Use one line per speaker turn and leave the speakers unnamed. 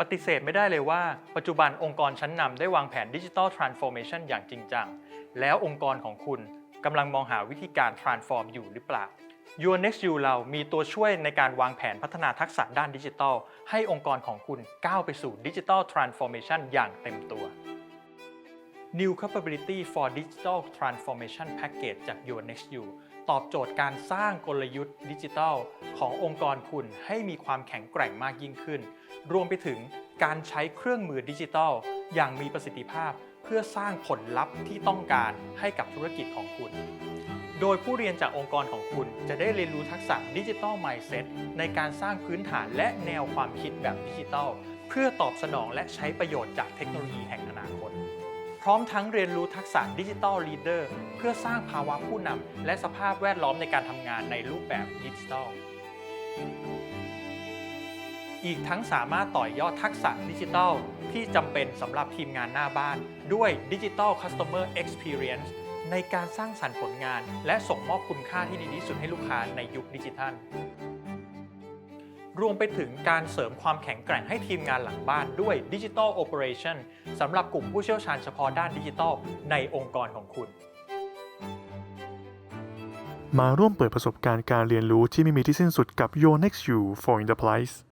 ปฏิเสธไม่ได้เลยว่า ปัจจุบันองค์กรชั้นนำได้วางแผนดิจิทัลทรานส์ฟอร์เมชันอย่างจริงจัง แล้วองค์กรของคุณกำลังมองหาวิธีการ transform อยู่หรือเปล่า Your Next You เรามีตัวช่วยในการวางแผนพัฒนาทักษะด้านดิจิทัล ให้องค์กรของคุณก้าวไปสู่ดิจิทัลทรานส์ฟอร์เมชันอย่างเต็มตัว New Capability for Digital Transformation Package จาก Your Next You ตอบโจทย์การสร้างกลยุทธ์ดิจิทัลขององค์กรคุณให้มีความแข็งแกร่งมากยิ่งขึ้น รวมไปถึงการใช้เครื่องมือดิจิทัล อย่างมีประสิทธิภาพ เพื่อสร้างผลลัพธ์ที่ต้องการให้กับธุรกิจของคุณ โดยผู้เรียนจากองค์กรของคุณจะได้เรียนรู้ทักษะดิจิทัล mindset ในการสร้างพื้นฐานและแนวความคิดแบบดิจิทัล เพื่อตอบสนองและใช้ประโยชน์จากเทคโนโลยีแห่งอนาคต พร้อมทั้งเรียนรู้ทักษะดิจิทัลลีดเดอร์เพื่อสร้างภาวะผู้นำและสภาพแวดล้อมในการทำงานในรูปแบบดิจิทัล อีกทั้งสามารถต่อยอดทักษะดิจิทัลที่จำเป็นสำหรับทีมงานหน้าบ้าน ด้วยดิจิทัล Customer Experience ในการสร้างสรรค์ผลงาน และส่งมอบคุณค่าที่ดีที่สุดให้ลูกค้าในยุคดิจิทัล รวมไปถึงการเสริมความแข็งแกร่งให้ทีมงานหลังบ้านด้วย Digital Operation สำหรับกลุ่มผู้เชี่ยวชาญเฉพาะด้านดิจิทัลในองค์กรของคุณ
มาร่วมเปิดประสบการณ์การเรียนรู้ที่ไม่มีที่สิ้นสุดกับ Your Next You for Enterprise